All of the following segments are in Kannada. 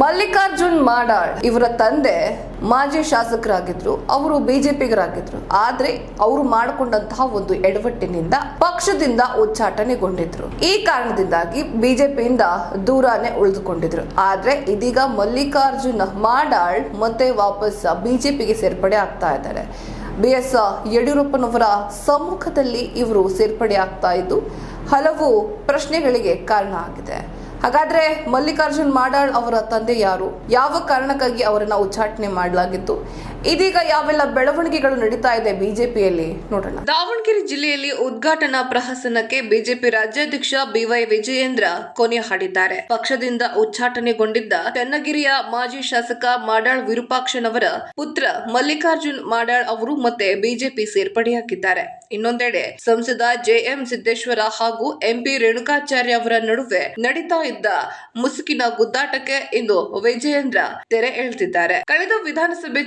ಮಲ್ಲಿಕಾರ್ಜುನ್ ಮಾಡಾಳ್ ಇವರ ತಂದೆ ಮಾಜಿ ಶಾಸಕರಾಗಿದ್ರು, ಅವರು ಬಿಜೆಪಿಗರಾಗಿದ್ರು. ಆದ್ರೆ ಅವರು ಮಾಡಿಕೊಂಡಂತಹ ಒಂದು ಎಡವಟ್ಟಿನಿಂದ ಪಕ್ಷದಿಂದ ಉಚ್ಚಾಟನೆಗೊಂಡಿದ್ರು. ಈ ಕಾರಣದಿಂದಾಗಿ ಬಿಜೆಪಿಯಿಂದ ದೂರಾನೇ ಉಳಿದುಕೊಂಡಿದ್ರು. ಆದ್ರೆ ಇದೀಗ ಮಲ್ಲಿಕಾರ್ಜುನ್ ಮಾಡಾಳ್ ಮತ್ತೆ ವಾಪಸ್ ಬಿಜೆಪಿಗೆ ಸೇರ್ಪಡೆ ಆಗ್ತಾ ಇದ್ದಾರೆ. ಬಿ ಎಸ್ ಯಡಿಯೂರಪ್ಪನವರ ಸಮ್ಮುಖದಲ್ಲಿ ಇವರು ಸೇರ್ಪಡೆ ಆಗ್ತಾ ಇದ್ದು ಹಲವು ಪ್ರಶ್ನೆಗಳಿಗೆ ಕಾರಣ ಆಗಿದೆ. ಹಾಗಾದ್ರೆ ಮಲ್ಲಿಕಾರ್ಜುನ್ ಮಾಡಾಳ್ ಅವರ ತಂದೆ ಯಾರು? ಯಾವ ಕಾರಣಕ್ಕಾಗಿ ಅವರನ್ನ ಉಚ್ಚಾಟನೆ ಮಾಡಲಾಗಿತ್ತು? ಇದೀಗ ಯಾವೆಲ್ಲ ಬೆಳವಣಿಗೆಗಳು ನಡೀತಾ ಇದೆ ಬಿಜೆಪಿಯಲ್ಲಿ ನೋಡೋಣ. ದಾವಣಗೆರೆ ಜಿಲ್ಲೆಯಲ್ಲಿ ಉದ್ಘಾಟನಾ ಪ್ರಹಸನಕ್ಕೆ ಬಿಜೆಪಿ ರಾಜ್ಯಾಧ್ಯಕ್ಷ ಬಿವೈ ವಿಜಯೇಂದ್ರ ಕೊನೆ ಹಾಡಿದ್ದಾರೆ. ಪಕ್ಷದಿಂದ ಉಚ್ಚಾಟನೆಗೊಂಡಿದ್ದ ಚನ್ನಗಿರಿಯ ಮಾಜಿ ಶಾಸಕ ಮಾಡಾಳ್ ವಿರೂಪಾಕ್ಷನವರ ಪುತ್ರ ಮಲ್ಲಿಕಾರ್ಜುನ್ ಮಾಡಾಳ್ ಅವರು ಮತ್ತೆ ಬಿಜೆಪಿ ಸೇರ್ಪಡೆಯಾಗಿದ್ದಾರೆ. ಇನ್ನೊಂದೆಡೆ ಸಂಸದ ಜೆಎಂ ಸಿದ್ದೇಶ್ವರ ಹಾಗೂ ಎಂಪಿ ರೇಣುಕಾಚಾರ್ಯ ಅವರ ನಡುವೆ ನಡೀತಾ ಇದ್ದ ಮುಸುಕಿನ ಗುದ್ದಾಟಕ್ಕೆ ಇಂದು ವಿಜಯೇಂದ್ರ ತೆರೆ ಎಳೆದಿದ್ದಾರೆ. ಕಳೆದ ವಿಧಾನಸಭೆ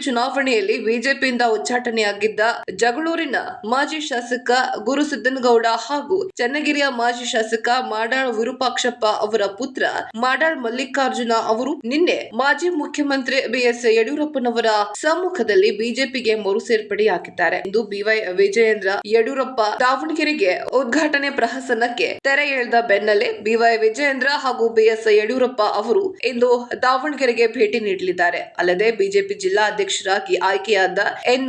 ಚುನಾವಣೆಯಲ್ಲಿ ಬಿಜೆಪಿಯಿಂದ ಉಚ್ಚಾಟನೆಯಾಗಿದ್ದ ಜಗಳೂರಿನ ಮಾಜಿ ಶಾಸಕ ಗುರುಸಿದ್ದನಗೌಡ ಹಾಗೂ ಚನ್ನಗಿರಿಯ ಮಾಜಿ ಶಾಸಕ ಮಾಡಾಳ್ ವಿರೂಪಾಕ್ಷಪ್ಪ ಅವರ ಪುತ್ರ ಮಾಡಾಳ್ ಮಲ್ಲಿಕಾರ್ಜುನ ಅವರು ನಿನ್ನೆ ಮಾಜಿ ಮುಖ್ಯಮಂತ್ರಿ ಬಿಎಸ್ ಯಡಿಯೂರಪ್ಪನವರ ಸಮ್ಮುಖದಲ್ಲಿ ಬಿಜೆಪಿಗೆ ಮರು ಸೇರ್ಪಡೆಯಾಗಿದ್ದಾರೆ. ಎಂದು ಬಿವೈ ವಿಜಯೇಂದ್ರ ಯಡಿಯೂರಪ್ಪ ದಾವಣಗೆರೆಗೆ ಉದ್ಘಾಟನೆ ಪ್ರಹಸನಕ್ಕೆ ತೆರೆ ಎಳೆದ ಬೆನ್ನಲ್ಲೇ ಬಿವೈ ವಿಜಯೇಂದ್ರ ಹಾಗೂ ಬಿಎಸ್ ಯಡಿಯೂರಪ್ಪ ಅವರು ಇಂದು ದಾವಣಗೆರೆಗೆ ಭೇಟಿ ನೀಡಲಿದ್ದಾರೆ. ಅಲ್ಲದೆ ಬಿಜೆಪಿ ಜಿಲ್ಲಾ ಅಧ್ಯಕ್ಷರಾಗಿ ಆಯ್ಕೆಯಾದ ಎನ್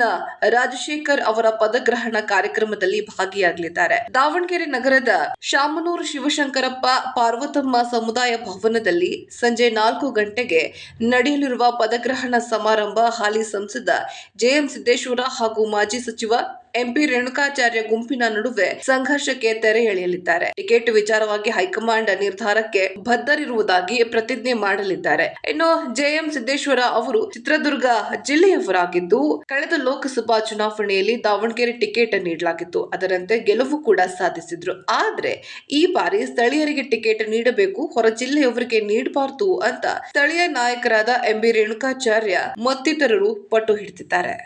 ರಾಜಶೇಖರ್ ಅವರ ಪದಗ್ರಹಣ ಕಾರ್ಯಕ್ರಮದಲ್ಲಿ ಭಾಗಿಯಾಗಲಿದ್ದಾರೆ. ದಾವಣಗೆರೆ ನಗರದ ಶಾಮನೂರು ಶಿವಶಂಕರಪ್ಪ ಪಾರ್ವತಮ್ಮ ಸಮುದಾಯ ಭವನದಲ್ಲಿ ಸಂಜೆ ನಾಲ್ಕು ಗಂಟೆಗೆ ನಡೆಯಲಿರುವ ಪದಗ್ರಹಣ ಸಮಾರಂಭ ಹಾಲಿ ಸಂಸದ ಜೆಎಂ ಸಿದ್ದೇಶ್ವರ ಹಾಗೂ ಮಾಜಿ ಸಚಿವ ಎಂಪಿ ರೇಣುಕಾಚಾರ್ಯ ಗುಂಪಿನ ನಡುವೆ ಸಂಘರ್ಷಕ್ಕೆ ತೆರೆ ಎಳೆಯಲಿದ್ದಾರೆ. ಟಿಕೆಟ್ ವಿಚಾರವಾಗಿ ಹೈಕಮಾಂಡ್ ನಿರ್ಧಾರಕ್ಕೆ ಬದ್ಧರಿರುವುದಾಗಿ ಪ್ರತಿಜ್ಞೆ ಮಾಡಲಿದ್ದಾರೆ. ಇನ್ನು ಜೆಎಂ ಸಿದ್ದೇಶ್ವರ ಅವರು ಚಿತ್ರದುರ್ಗ ಜಿಲ್ಲೆಯವರಾಗಿದ್ದು, ಕಳೆದ ಲೋಕಸಭಾ ಚುನಾವಣೆಯಲ್ಲಿ ದಾವಣಗೆರೆ ಟಿಕೆಟ್ ನೀಡಲಾಗಿತ್ತು. ಅದರಂತೆ ಗೆಲುವು ಕೂಡ ಸಾಧಿಸಿದ್ರು. ಆದ್ರೆ ಈ ಬಾರಿ ಸ್ಥಳೀಯರಿಗೆ ಟಿಕೆಟ್ ನೀಡಬೇಕು, ಹೊರ ಜಿಲ್ಲೆಯವರಿಗೆ ನೀಡಬಾರದು ಅಂತ ಸ್ಥಳೀಯ ನಾಯಕರಾದ ಎಂಬಿ ರೇಣುಕಾಚಾರ್ಯ ಮತ್ತಿತರರು ಪಟ್ಟು ಹಿಡಿದಿದ್ದಾರೆ.